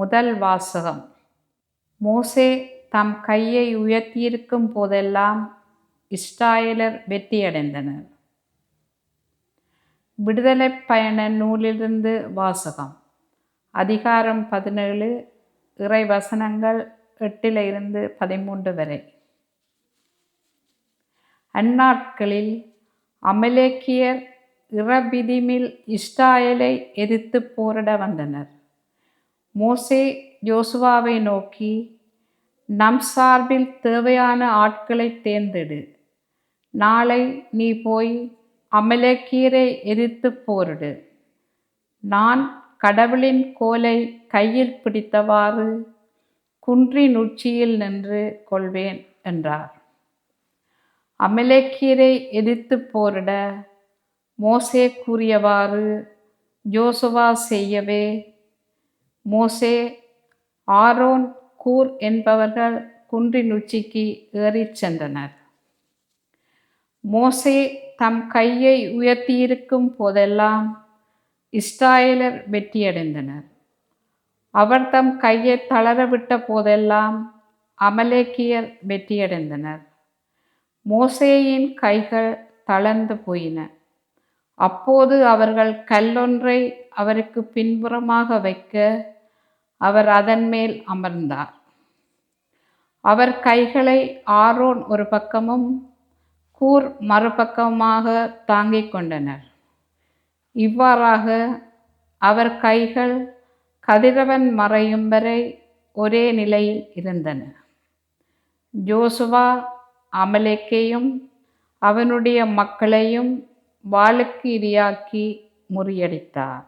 முதல் வாசகம். மோசே தம் கையை உயர்த்தியிருக்கும் போதெல்லாம் இஸ்ராயலர் வெற்றியடைந்தனர். விடுதலை பயண நூலிலிருந்து வாசகம். அதிகாரம் பதினேழு இறை வசனங்கள் எட்டில் இருந்து பதிமூன்று வரை. அந்நாட்களில் அமலேக்கியர் இரபிதிமில் இஸ்ராயலை எதிர்த்து போரிட வந்தனர். மோசே யோசுவாவை நோக்கி நம் சார்பில் தேவையான ஆட்களை தேர்ந்தெடு. நாளை நீ போய் அமலக்கீரை எரித்து போரிடு. நான் கடவுளின் கோலை கையில் பிடித்தவாறு குன்றின் உச்சியில் நின்று கொள்வேன் என்றார். அமலக்கீரை எரித்து போரிட மோசே கூறியவாறு யோசுவா செய்யவே மோசே ஆரோன் கூர் என்பவர்கள் குன்றின் உச்சிக்கு ஏறிச் சென்றனர். மோசே தம் கையை உயர்த்தியிருக்கும் போதெல்லாம் இஸ்ராயலர் வெற்றியடைந்தனர். அவர் தம் கையை தளரவிட்ட போதெல்லாம் அமலேக்கியர் வெற்றியடைந்தனர். மோசேயின் கைகள் தளர்ந்து போயின. அப்போது அவர்கள் கல்லொன்றை அவருக்கு பின்புறமாக வைக்க அவர் அதன் மேல் அமர்ந்தார். அவர் கைகளை ஆரோன் ஒரு பக்கமும் கூர் மறுபக்கமாக தாங்கிக் கொண்டனர். இவ்வாறாக அவர் கைகள் கதிரவன் மறையும் வரை ஒரே நிலையில் இருந்தன. ஜோசுவா அமலேக்கையும் அவனுடைய மக்களையும் வாளுக்கு இரியாக்கி முறியடித்தார்.